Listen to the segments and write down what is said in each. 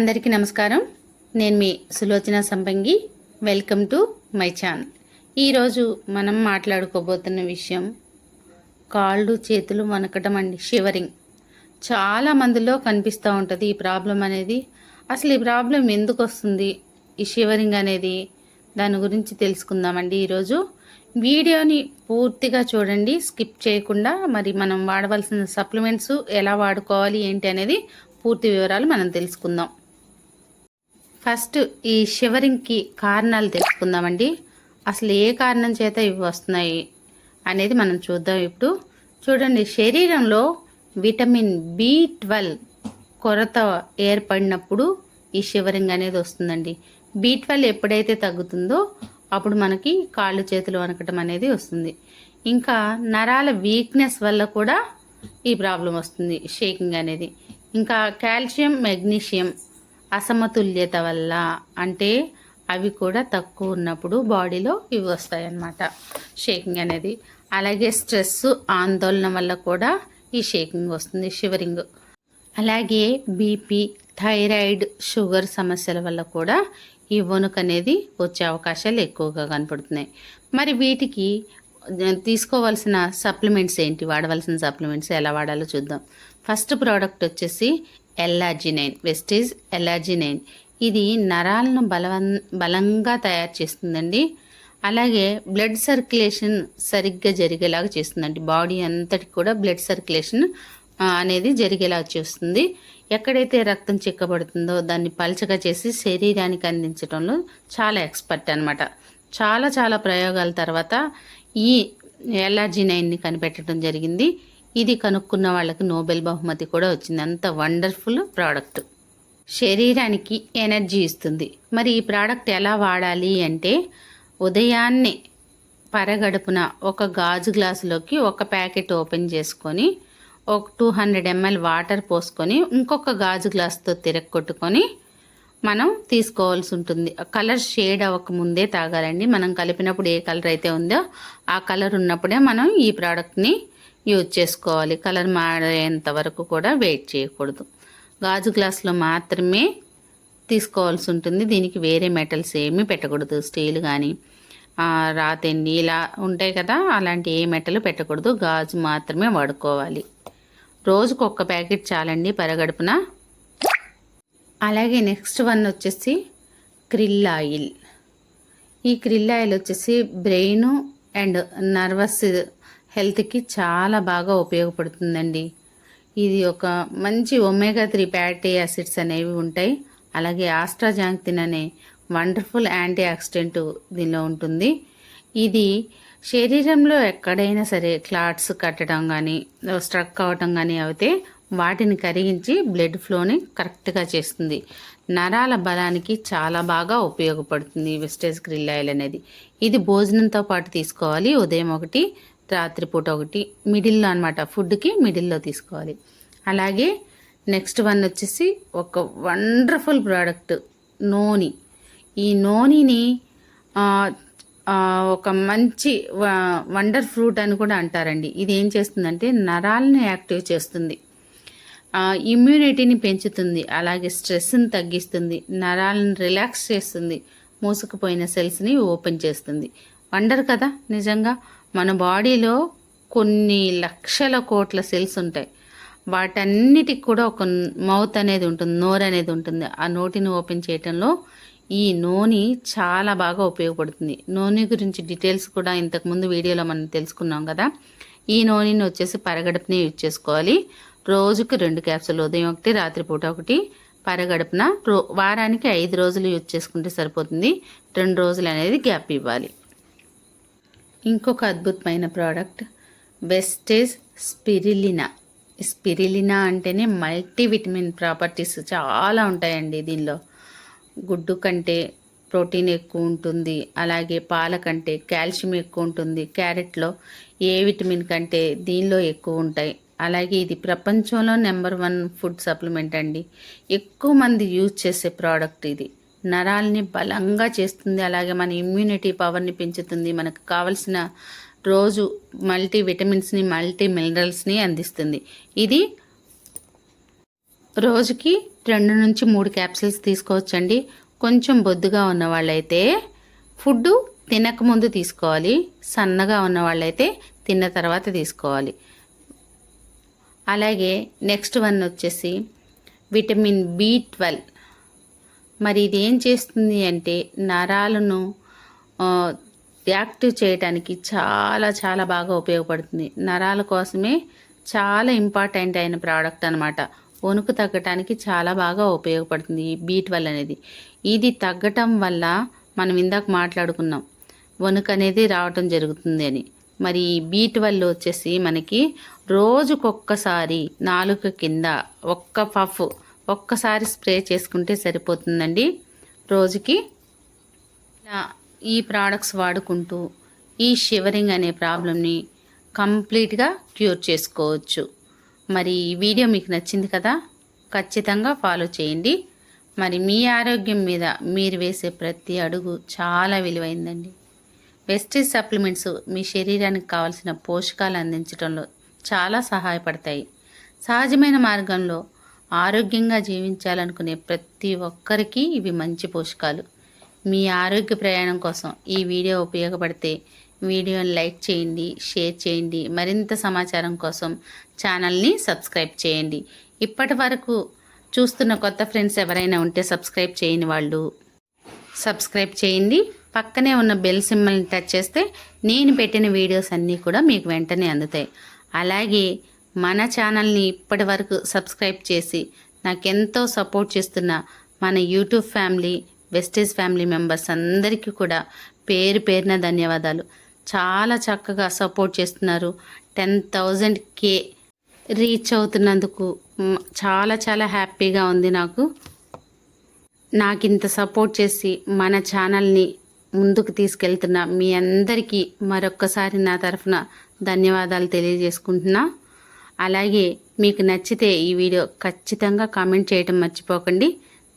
అందరికీ నమస్కారం. నేను మీ Sulochana Sampangi welcome to my channel ఈరోజు మనం మాట్లాడుకోబోతున్న విషయం కాళ్ళు చేతులు వణకటం అండి. షివరింగ్ చాలా మందిలో కనిపిస్తూ ఉంటుంది ఈ ప్రాబ్లం అనేది. అసలు ఈ ప్రాబ్లం ఎందుకు వస్తుంది? ఈ షివరింగ్ అనేది దాని గురించి తెలుసుకుందామండి ఈరోజు. వీడియోని పూర్తిగా చూడండి స్కిప్ చేయకుండా మరి మనం వాడవలసిన సప్లిమెంట్స్ ఎలా వాడుకోవాలి ఏంటి అనేది పూర్తి వివరాలు మనం తెలుసుకుందాం. ఫస్ట్ ఈ షివరింగ్కి కారణాలు తెలుసుకుందామండి. అసలు ఏ కారణం చేత ఇవి వస్తున్నాయి అనేది మనం చూద్దాం ఇప్పుడు. చూడండి శరీరంలో విటమిన్ బి ట్వెల్వ్ కొరత ఏర్పడినప్పుడు ఈ షివరింగ్ అనేది వస్తుందండి. బి ట్వెల్వ్ ఎప్పుడైతే తగ్గుతుందో అప్పుడు మనకి కాళ్ళు చేతులు వనకటం అనేది వస్తుంది. ఇంకా నరాల వీక్నెస్ వల్ల కూడా ఈ ప్రాబ్లం వస్తుంది షేకింగ్ అనేది. ఇంకా కాల్షియం మెగ్నీషియం అసమతుల్యత వల్ల అంటే అవి కూడా తక్కువ ఉన్నప్పుడు బాడీలో ఇవి వస్తాయి అన్నమాట షేకింగ్ అనేది. అలాగే స్ట్రెస్ ఆందోళన వల్ల కూడా ఈ షేకింగ్ వస్తుంది షివరింగ్. అలాగే బీపీ థైరాయిడ్ షుగర్ సమస్యల వల్ల కూడా ఈ వణుకు అనేది వచ్చే అవకాశాలు ఎక్కువగా కనపడుతున్నాయి. మరి వీటికి తీసుకోవాల్సిన సప్లిమెంట్స్ ఏంటి? వాడవలసిన సప్లిమెంట్స్ ఎలా వాడాలో చూద్దాం. ఫస్ట్ ప్రోడక్ట్ వచ్చేసి ఎల్లాజినైన్ వెస్టేజ్ ఎల్లాజినైన్. ఇది నరాలను బలవం బలంగా తయారు చేస్తుందండి. అలాగే బ్లడ్ సర్క్యులేషన్ సరిగ్గా జరిగేలాగా చేస్తుందండి. బాడీ అంతటికి కూడా బ్లడ్ సర్క్యులేషన్ అనేది జరిగేలాగా చేస్తుంది. ఎక్కడైతే రక్తం చిక్కబడుతుందో దాన్ని పలచగా చేసి శరీరానికి అందించడంలో చాలా ఎక్స్పర్ట్ అనమాట చాలా చాలా ప్రయోగాల తర్వాత ఈ ఎల్ఆర్జీ నైన్ని కనిపెట్టడం జరిగింది. ఇది కనుక్కున్న వాళ్ళకి నోబెల్ బహుమతి కూడా వచ్చింది. అంత వండర్ఫుల్ ప్రోడక్ట్. శరీరానికి ఎనర్జీ ఇస్తుంది. మరి ఈ ప్రోడక్ట్ ఎలా వాడాలి అంటే ఉదయాన్నే పరగడుపున ఒక గాజు గ్లాసులోకి ఒక ప్యాకెట్ ఓపెన్ చేసుకొని ఒక టూ హండ్రెడ్ ఎంఎల్ వాటర్ పోసుకొని ఇంకొక గాజు గ్లాస్తో తిరగొట్టుకొని మనం తీసుకోవాల్సి ఉంటుంది. కలర్ షేడ్ అవ్వక ముందే తాగాలండి. మనం కలిపినప్పుడు ఏ కలర్ అయితే ఉందో ఆ కలర్ ఉన్నప్పుడే మనం ఈ ప్రోడక్ట్ని యూజ్ చేసుకోవాలి. కలర్ మారేంత వరకు కూడా వెయిట్ చేయకూడదు. గాజు గ్లాస్లో మాత్రమే తీసుకోవాల్సి ఉంటుంది. దీనికి వేరే మెటల్స్ ఏమీ పెట్టకూడదు. స్టీల్ కానీ రాతెండి ఇలా ఉంటాయి కదా అలాంటి ఏ మెటల్ పెట్టకూడదు. గాజు మాత్రమే వాడుకోవాలి. రోజుకు ఒక్క ప్యాకెట్ చాలండి పరగడుపున. అలాగే నెక్స్ట్ వన్ వచ్చేసి క్రిల్ ఆయిల్. ఈ క్రిల్ ఆయిల్ వచ్చేసి బ్రెయిన్ అండ్ నర్వస్ హెల్త్కి చాలా బాగా ఉపయోగపడుతుందండి. ఇది ఒక మంచి ఒమేగా త్రీ ఫ్యాటీ యాసిడ్స్ అనేవి ఉంటాయి. అలాగే ఆస్ట్రాజాంక్తిన్ అనే వండర్ఫుల్ యాంటీ ఆక్సిడెంట్ దీనిలో ఉంటుంది. ఇది శరీరంలో ఎక్కడైనా సరే క్లాట్స్ కట్టడం కానీ స్ట్రక్ అవ్వటం కానీ అయితే వాటిని కరిగించి బ్లడ్ ఫ్లోని కరెక్ట్గా చేస్తుంది. నరాల బలానికి చాలా బాగా ఉపయోగపడుతుంది వెస్టేజ్ గ్రిల్ ఆయిల్ అనేది. ఇది భోజనంతో పాటు తీసుకోవాలి. ఉదయం ఒకటి రాత్రిపూట ఒకటి మిడిల్లో అనమాట ఫుడ్కి మిడిల్లో తీసుకోవాలి. అలాగే నెక్స్ట్ వన్ వచ్చేసి ఒక వండర్ఫుల్ ప్రోడక్ట్ నోని. ఈ నోనిని ఒక మంచి వండర్ ఫ్రూట్ అని కూడా అంటారండి. ఇది ఏం చేస్తుందంటే నరాలను యాక్టివ్ చేస్తుంది. ఇమ్యూనిటీని పెంచుతుంది. అలాగే స్ట్రెస్ని తగ్గిస్తుంది. నరాలను రిలాక్స్ చేస్తుంది. మూసుకుపోయిన సెల్స్ని ఓపెన్ చేస్తుంది. వండర్ కదా నిజంగా. మన బాడీలో కొన్ని లక్షల కోట్ల సెల్స్ ఉంటాయి. వాటన్నిటికి కూడా ఒక మౌత్ అనేది ఉంటుంది నోరు అనేది ఉంటుంది. ఆ నోటిని ఓపెన్ చేయటంలో ఈ నూనె చాలా బాగా ఉపయోగపడుతుంది. నూనె గురించి డీటెయిల్స్ కూడా ఇంతకుముందు వీడియోలో మనం తెలుసుకున్నాం కదా. ఈ నూనెని వచ్చేసి పరగడుపునే యూజ్ చేసుకోవాలి. రోజుకి రెండు క్యాప్సులు ఉదయం ఒకటి రాత్రిపూట ఒకటి. పరగడుపున రో వారానికి ఐదు రోజులు యూజ్ చేసుకుంటే సరిపోతుంది. రెండు రోజులు అనేది గ్యాప్ ఇవ్వాలి. ఇంకొక అద్భుతమైన ప్రోడక్ట్ వెస్టేజ్ స్పిరిలినా స్పిరిలినా అంటేనే మల్టీవిటమిన్ ప్రాపర్టీస్ చాలా ఉంటాయండి దీనిలో. గుడ్డు కంటే ప్రోటీన్ ఎక్కువ ఉంటుంది అలాగే పాల కంటే కాల్షియం ఎక్కువ ఉంటుంది. క్యారెట్లో ఏ విటమిన్ కంటే దీనిలో ఎక్కువ ఉంటాయి. అలాగే ఇది ప్రపంచంలో నెంబర్ వన్ ఫుడ్ సప్లిమెంట్ అండి. ఎక్కువ మంది యూజ్ చేసే ప్రోడక్ట్ ఇది. నరాల్ని బలంగా చేస్తుంది. అలాగే మన ఇమ్యూనిటీ పవర్ని పెంచుతుంది. మనకు కావలసిన రోజు మల్టీ విటమిన్స్ని మల్టీ మినరల్స్ని అందిస్తుంది. ఇది రోజుకి రెండు నుంచి మూడు క్యాప్సిల్స్ తీసుకోవచ్చండి. కొంచెం బొద్దుగా ఉన్న వాళ్ళైతే ఫుడ్ తినకముందు తీసుకోవాలి. సన్నగా ఉన్న వాళ్ళైతే తిన్న తర్వాత తీసుకోవాలి. అలాగే నెక్స్ట్ వన్ వచ్చేసి విటమిన్ బి ట్వెల్వ్ మరి ఇది ఏం చేస్తుంది అంటే నరాలను యాక్టివ్ చేయడానికి చాలా చాలా బాగా ఉపయోగపడుతుంది. నరాల కోసమే చాలా ఇంపార్టెంట్ అయిన ప్రోడక్ట్ అనమాట వణుకు తగ్గటానికి చాలా బాగా ఉపయోగపడుతుంది ఈ బీ ట్వెల్వ్ అనేది. ఇది తగ్గటం వల్ల మనం ఇందాక మాట్లాడుకున్నాం వణుకు అనేది రావటం జరుగుతుంది అని. మరి ఈ బీ ట్వెల్వ్ వచ్చేసి మనకి రోజుకొక్కసారి నాలుక కింద ఒక్క పఫ్ ఒక్కసారి స్ప్రే చేసుకుంటే సరిపోతుందండి. రోజుకి ఇలా ఈ ప్రోడక్ట్స్ వాడుకుంటూ ఈ షివరింగ్ అనే ప్రాబ్లమ్ని కంప్లీట్గా క్యూర్ చేసుకోవచ్చు. మరి ఈ వీడియో మీకు నచ్చింది కదా ఖచ్చితంగా ఫాలో చేయండి. మరి మీ ఆరోగ్యం మీద మీరు వేసే ప్రతి అడుగు చాలా విలువైందండి. వెస్టేజ్ సప్లిమెంట్స్ మీ శరీరానికి కావలసిన పోషకాలు అందించడంలో చాలా సహాయపడతాయి. సహజమైన మార్గంలో ఆరోగ్యంగా జీవించాలనుకునే ప్రతి ఒక్కరికి ఇవి మంచి పోషకాలు. మీ ఆరోగ్య ప్రయాణం కోసం ఈ వీడియో ఉపయోగపడితే వీడియోని లైక్ చేయండి షేర్ చేయండి మరింత సమాచారం కోసం ఛానల్ని సబ్స్క్రైబ్ చేయండి. ఇప్పటి వరకు చూస్తున్న కొత్త ఫ్రెండ్స్ ఎవరైనా ఉంటే సబ్స్క్రైబ్ చేయని వాళ్ళు సబ్స్క్రైబ్ చేయండి. పక్కనే ఉన్న బెల్ సింబల్ని టచ్ చేస్తే నేను పెట్టిన వీడియోస్ అన్నీ కూడా మీకు వెంటనే అందుతాయి. అలాగే మన ఛానల్ని ఇప్పటి వరకు సబ్స్క్రైబ్ చేసి నాకెంతో సపోర్ట్ చేస్తున్న మన YouTube family Vestige family members అందరికీ కూడా పేరు పేరున ధన్యవాదాలు. చాలా చక్కగా సపోర్ట్ చేస్తున్నారు. టెన్ థౌజండ్ కే రీచ్ అవుతున్నందుకు చాలా చాలా హ్యాపీగా ఉంది నాకు. నాకు ఇంత సపోర్ట్ చేసి మన ఛానల్ని ముందుకు తీసుకెళ్తున్న మీ అందరికీ మరొక్కసారి నా తరఫున ధన్యవాదాలు తెలియజేసుకుంటున్నా. అలాగే మీకు నచ్చితే ఈ వీడియో ఖచ్చితంగా కామెంట్ చేయటం మర్చిపోకండి.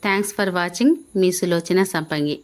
థ్యాంక్స్ ఫర్ వాచింగ్ మీ సులోచన సంపంగి.